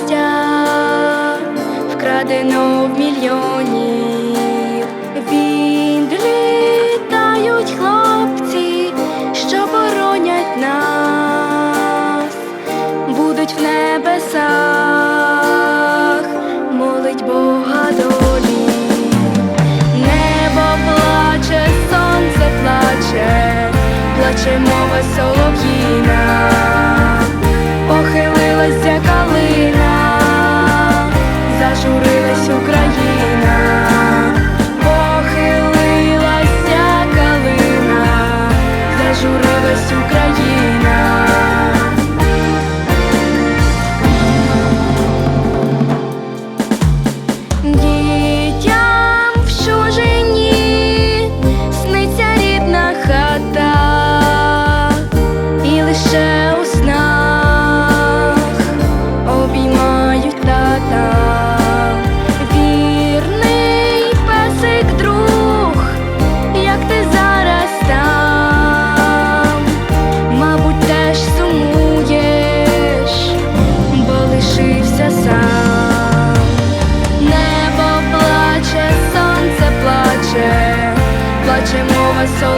щастя вкрадено в мільйонів. Відлітають хлопці, що боронять нас, будуть в небесах. журилась Україна. So